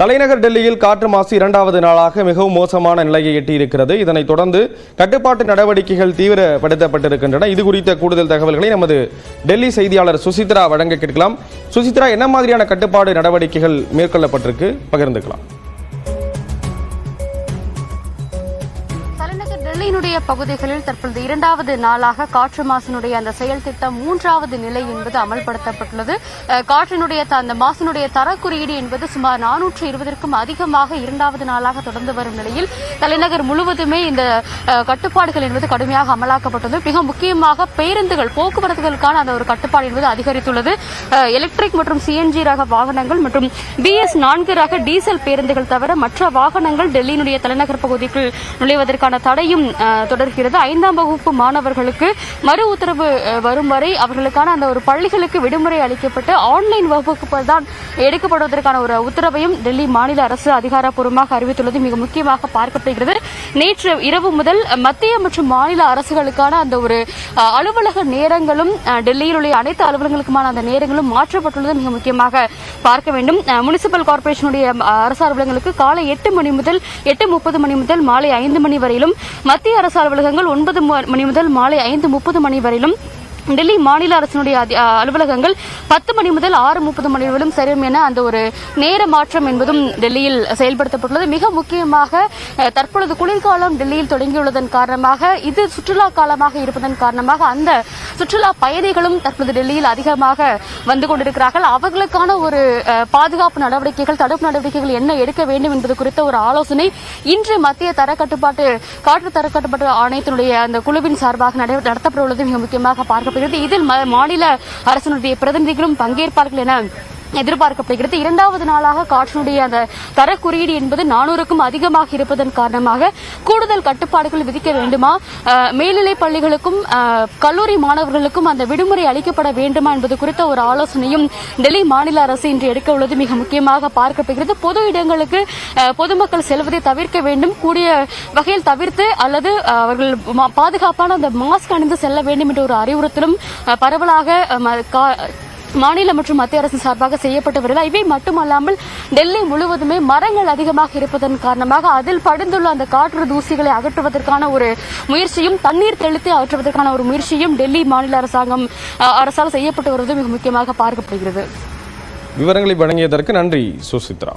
தலைநகர் டெல்லியில் காற்று மாசு இரண்டாவது நாளாக மிகவும் மோசமான நிலையை எட்டியிருக்கிறது. இதனைத் தொடர்ந்து கட்டுப்பாட்டு நடவடிக்கைகள் தீவிரப்படுத்தப்பட்டிருக்கின்றன. இது குறித்த கூடுதல் தகவல்களை நமது டெல்லி செய்தியாளர் சுசித்ரா வழங்க கேட்கலாம். சுசித்ரா என்ன மாதிரியான கட்டுப்பாடு நடவடிக்கைகள் மேற்கொள்ளப்பட்டிருக்கு? பகிர்ந்துக்கலாம். தலைநகர் பகுதிகளில் தற்பொழுது இரண்டாவது நாளாக காற்று மாசினுடைய அந்த செயல் திட்டம் மூன்றாவது நிலை என்பது அமல்படுத்தப்பட்டுள்ளது. காற்றினுடைய த- அந்த மாசினுடைய தரக்குறியீடு என்பது சுமார் நானூற்று இருபதற்கும் அதிகமாக இரண்டாவது நாளாக தொடர்ந்து வரும் நிலையில் தலைநகர் முழுவதுமே இந்த கட்டுப்பாடுகள் என்பது கடுமையாக அமலாக்கப்பட்டுள்ளது. மிக முக்கியமாக பேருந்துகள் போக்குவரத்துகளுக்கான அந்த ஒரு கட்டுப்பாடு என்பது அதிகரித்துள்ளது. எலக்ட்ரிக் மற்றும் சிஎன்ஜி ரக வாகனங்கள் மற்றும் பிஎஸ் நான்கு ரக டீசல் பேருந்துகள் தவிர மற்ற வாகனங்கள் டெல்லியினுடைய தலைநகர் பகுதிக்குள் நுழைவதற்கான தடையும் தொடர்கிறது. ஐந்தாம் வகுப்பு மாணவர்களுக்கு மறு உத்தரவு வரும் வரை அவர்களுக்கான அந்த ஒரு பள்ளிகளுக்கு விடுமுறை அளிக்கப்பட்டு ஆன்லைன் வகுப்புகள் தான் எடுக்கப்படுவதற்கான ஒரு உத்தரவையும் டெல்லி மாநில அரசு அதிகாரப்பூர்வமாக அறிவித்துள்ளது. மிக முக்கியமாக பார்க்கப்படுகிறது. நேற்று இரவு முதல் மத்திய மற்றும் மாநில அரசுகளுக்கான அந்த ஒரு அலுவலக நேரங்களும் டெல்லியில் உள்ள அனைத்து அலுவலகங்களுக்குமான அந்த நேரங்களும் மாற்றப்பட்டுள்ளது. மிக முக்கியமாக பார்க்க வேண்டும். முனிசிபல் கார்ப்பரேஷனுடைய அரசு அலுவலகங்களுக்கு காலை எட்டு மணி முதல் எட்டு முப்பது மணி முதல் மாலை ஐந்து மணி வரையிலும் மத்திய அரசு அலுவலகங்கள் ஒன்பது மணி முதல் மாலை ஐந்து முப்பது மணி வரையிலும் டெல்லி மாநில அரசினுடைய அதி- அலுவலகங்கள் பத்து மணி முதல் ஆறு முப்பது மணி வரையிலும் செல்லும் என அந்த ஒரு நேர மாற்றம் என்பதும் டெல்லியில் செயல்படுத்தப்பட்டுள்ளது. மிக முக்கியமாக தற்பொழுது குளிர்காலம் டெல்லியில் தொடங்கியுள்ளதன் காரணமாக இது சுற்றுலா காலமாக இருப்பதன் காரணமாக அந்த சுற்றுலா பயணிகளும் தற்போது டெல்லியில் அதிகமாக வந்து கொண்டிருக்கிறார்கள். அவர்களுக்கான ஒரு பாதுகாப்பு நடவடிக்கைகள் தடுப்பு நடவடிக்கைகள் என்ன எடுக்க வேண்டும் என்பது குறித்த ஒரு ஆலோசனை இன்று மத்திய தர கட்டுப்பாட்டு காற்று தர கட்டுப்பாட்டு ஆணையத்தினுடைய அந்த குழுவின் சார்பாக நடத்தப்பட உள்ளது மிக முக்கியமாக பார்க்கப்படுகிறது இதில் மாநில அரசினுடைய பிரதிநிதிகளும் பங்கேற்பார்கள் என எதிர்பார்க்கப்படுகிறது. இரண்டாவது நாளாக காற்றினுடைய அந்த தர குறியீடு என்பது நானூறுக்கும் அதிகமாக இருப்பதன் காரணமாக கூடுதல் கட்டுப்பாடுகள் விதிக்க வேண்டுமா? மேல்நிலை பள்ளிகளுக்கும் கல்லூரி மாணவர்களுக்கும் அந்த விடுமுறை அளிக்கப்பட வேண்டுமா என்பது குறித்த ஒரு ஆலோசனையும் டெல்லி மாநில அரசு இன்று எடுக்க உள்ளது. மிக முக்கியமாக பார்க்கப்படுகிறது. பொது இடங்களுக்கு பொதுமக்கள் செல்வதை தவிர்க்க வேண்டும். கூடிய வகையில் தவிர்த்து அல்லது அவர்கள் பாதுகாப்பான அந்த மாஸ்க் அணிந்து செல்ல வேண்டும் என்ற ஒரு அறிவுறுத்தலும் பரவலாக ம- கா- மாநில மற்றும் மத்திய அரசு சார்பாக செய்யப்பட்டு வருகிறது இவை மட்டுமல்லாமல் டெல்லி முழுவதுமே மரங்கள் அதிகமாக இருப்பதன் காரணமாக அதில் படிந்துள்ள அந்த காற்று தூசிகளை அகற்றுவதற்கான ஒரு முயற்சியும் தண்ணீர் தெளித்து அகற்றுவதற்கான ஒரு முயற்சியும் டெல்லி மாநில அரசாங்கம் அரசால் செய்யப்பட்டு வருவது மிக முக்கியமாக பார்க்கப்படுகிறது. விவரங்களை வழங்கியதற்கு நன்றி சுசித்ரா.